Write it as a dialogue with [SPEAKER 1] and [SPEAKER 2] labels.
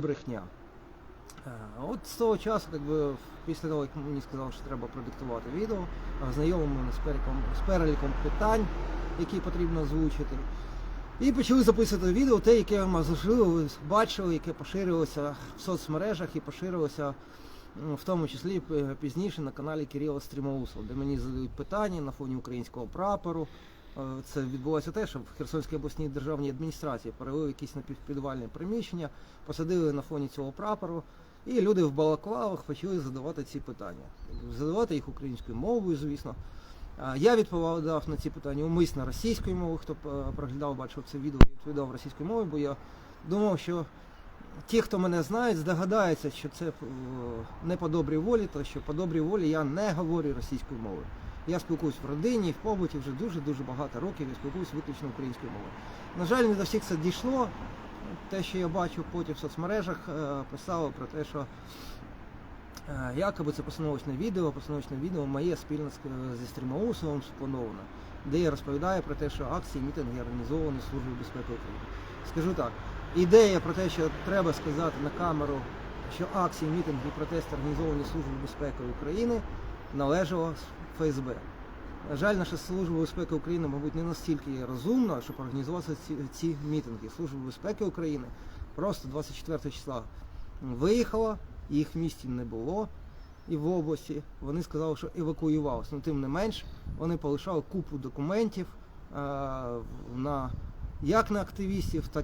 [SPEAKER 1] брехня. Е, От з того часу, якби, після того, як мені сказали, що треба продиктувати відео, ознайомили мене з переліком, питань, які потрібно озвучити. І почали записувати відео, те, яке можливо ви бачили, яке поширювалося в соцмережах і поширювалося м, в тому числі пізніше на каналі Кирила Стрімоусова, де мені задають питання на фоні українського прапору. Е, Це відбулося те, що в Херсонській обласній державній адміністрації перевели якісь напівпідвальне приміщення, посадили на фоні цього прапору, і люди в балаклавах почали задавати ці питання. Задавати їх українською мовою, звісно. Я відповідав на ці питання умисно російською мовою, хто е, проглядав, бачив це відео, я відповідав російською мовою, бо я думав, що ті, хто мене знають, здогадаються, що це е, не по добрій волі, то що по добрій волі я не говорю російською мовою. Я спілкуюсь в родині, в побуті вже дуже-дуже багато років, я спілкуюсь виключно українською мовою. На жаль, не до всіх це дійшло. Те, що я бачу потім в соцмережах, е, писали про те, що Е, Якоби це постановочне відео, постановочне відео моє спільно з- зі стрімоусовим сплановано, де я розповідаю про те, що акції, мітинги організовані Службою безпеки України. Скажу так, ідея про те, що треба сказати на камеру, що акції, мітинги протести організовані Службою безпеки України, належала ФСБ. На жаль, наша служба безпеки України, мабуть, не настільки розумна, щоб організувати ці, ці мітинги. Служба безпеки України просто 24 числа виїхала, їх в місті не було і в області. Вони сказали, що евакуювалися. Ну, тим не менш, вони полишали купу документів е, на як на активістів, так